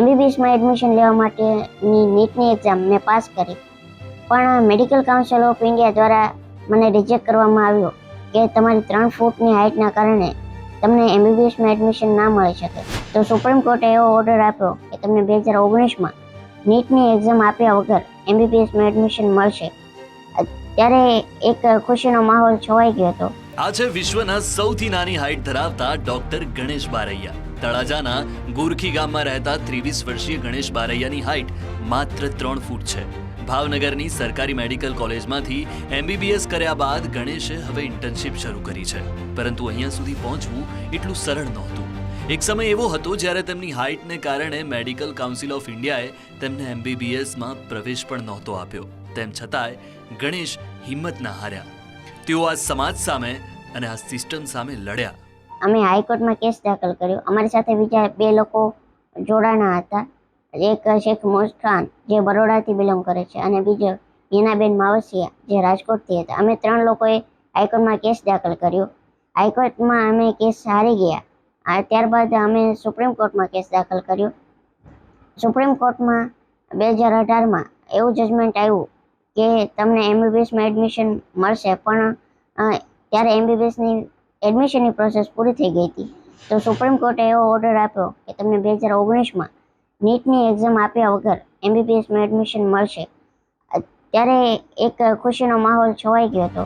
એમબીબીએસમાં admission લેવા માટેની નીટની એક્ઝામ મેં પાસ કરી. પણ મેડિકલ કાઉન્સિલ ઓફ ઇન્ડિયા દ્વારા મને રિજેક્ટ કરવામાં આવ્યો કે તમારી ત્રણ ફૂટની હાઇટના કારણે તમને એમબીબીએસમાં એડમિશન ના મળી શકે. તો સુપ્રીમ કોર્ટે એવો ઓર્ડર આપ્યો કે તમને બે હજાર ઓગણીસમાં નીટની એક્ઝામ આપ્યા વગર એમબીબીએસમાં એડમિશન મળશે. ત્યારે એક ખુશીનો માહોલ છવાઈ ગયો હતો. આ છે વિશ્વના સૌથી નાની હાઇટ ધરાવતા ડોક્ટર ગણેશ બારૈયા. તળાજાના ગોરખી ગામમાં રહેતા ત્રેવીસ વર્ષીય ગણેશ બારૈયાની હાઇટ માત્ર ત્રણ ફૂટ છે. ભાવનગરની સરકારી મેડિકલ કોલેજમાંથી એમબીબીએસ કર્યા બાદ ગણેશે હવે ઇન્ટર્નશિપ શરૂ કરી છે. પરંતુ અહીંયા સુધી પહોંચવું એટલું સરળ નહોતું. એક સમય એવો હતો જ્યારે તેમની હાઇટને કારણે મેડિકલ કાઉન્સિલ ઓફ ઇન્ડિયાએ તેમને એમબીબીએસમાં પ્રવેશ પણ નહોતો આપ્યો. તેમ છતાંય ગણેશ હિંમત ના હાર્યા. તેઓ આ સમાજ સામે અને આ સિસ્ટમ સામે લડ્યા. અમે હાઈકોર્ટમાં કેસ દાખલ કર્યો. અમારી સાથે બીજા બે લોકો જોડાણા હતા. એક શેખ મોજ ખાન જે બરોડાથી બિલોંગ કરે છે, અને બીજો હિનાબેન માવસિયા, જે રાજકોટથી હતા. અમે ત્રણ લોકોએ હાઈકોર્ટમાં કેસ દાખલ કર્યો. હાઈકોર્ટમાં અમે કેસ હારી ગયા. ત્યારબાદ અમે સુપ્રીમ કોર્ટમાં કેસ દાખલ કર્યો. સુપ્રીમ કોર્ટમાં બે હજાર અઢારમાં એવું જજમેન્ટ આવ્યું કે તમને એમબીબીએસમાં એડમિશન મળશે, પણ ત્યારે એમબીબીએસની એડમિશનની પ્રોસેસ પૂરી થઈ ગઈ હતી. તો સુપ્રીમ કોર્ટે એવો ઓર્ડર આપ્યો કે તમને બે હજાર ઓગણીસમાં નીટની એક્ઝામ આપ્યા વગર એમબીબીએસમાં એડમિશન મળશે. ત્યારે એક ખુશીનો માહોલ છવાઈ ગયો હતો.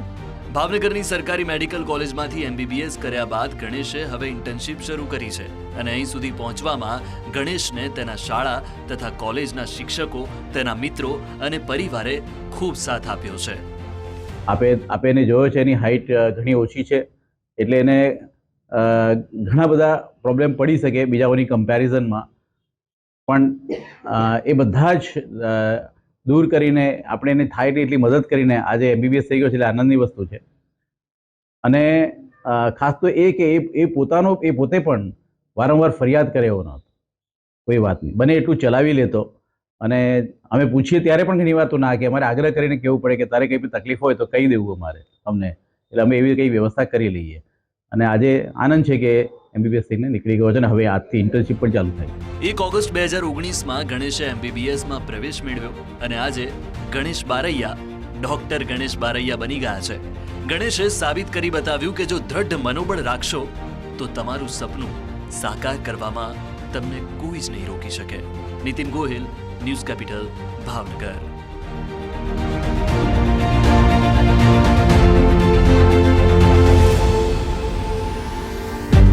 ભાવનગરની સરકારી મેડિકલ કોલેજમાંથી એમબીબીએસ કર્યા બાદ ગણેશે હવે ઇન્ટર્નશીપ શરૂ કરી છે અને અહીં સુધી પહોંચવામાં ગણેશને તેના શાળા તથા કોલેજના શિક્ષકો, તેના મિત્રો અને પરિવારે ખૂબ સાથ આપ્યો છે. આપે આપે એને જોયો છે, એની હાઇટ ઘણી ઓછી છે, એટલે એને ઘણા બધા પ્રોબ્લેમ પડી શકે બીજાઓની કમ્પેરિઝનમાં. પણ એ બધા જ દૂર કરીને આપણે એને થાય એટલી મદદ કરીને આજે એમબીબીએસ થઈ ગયો છે, એટલે આનંદની વસ્તુ છે. અને ખાસ તો એ કે એ પોતાનો, એ પોતે પણ વારંવાર ફરિયાદ કરે એવો નહોતો. કોઈ વાત નહીં. બને એટલું ચલાવી લેતો. અને અમે પૂછીએ ત્યારે પણ ઘણી વાતો ના કે અમારે આગ્રહ કરીને કહેવું પડે કે તારે કંઈ બી તકલીફ હોય તો કહી દેવું અમારે અમને. એટલે અમે એવી કંઈ વ્યવસ્થા કરી લઈએ. અને આજે આનંદ છે કે એમબીબીએસ થઈને નીકળી ગયો છે અને હવે આજથી ઇન્ટર્નશિપ પણ ચાલુ થાય એક ઓગસ્ટ બે હજાર ઓગણીસમાં ગણેશે એમબીબીએસમાં પ્રવેશ મેળવ્યો અને આજે ગણેશ બારૈયા, ડોક્ટર ગણેશ બારૈયા બની ગયા છે. ગણેશે સાબિત કરી બતાવ્યું કે જો દ્રઢ મનોબળ રાખશો, તો તમારું સપનું સાકાર કરવામાં તમને કોઈ જ નહીં રોકી શકે. Nitin Gohil, news capital, Bhavnagar.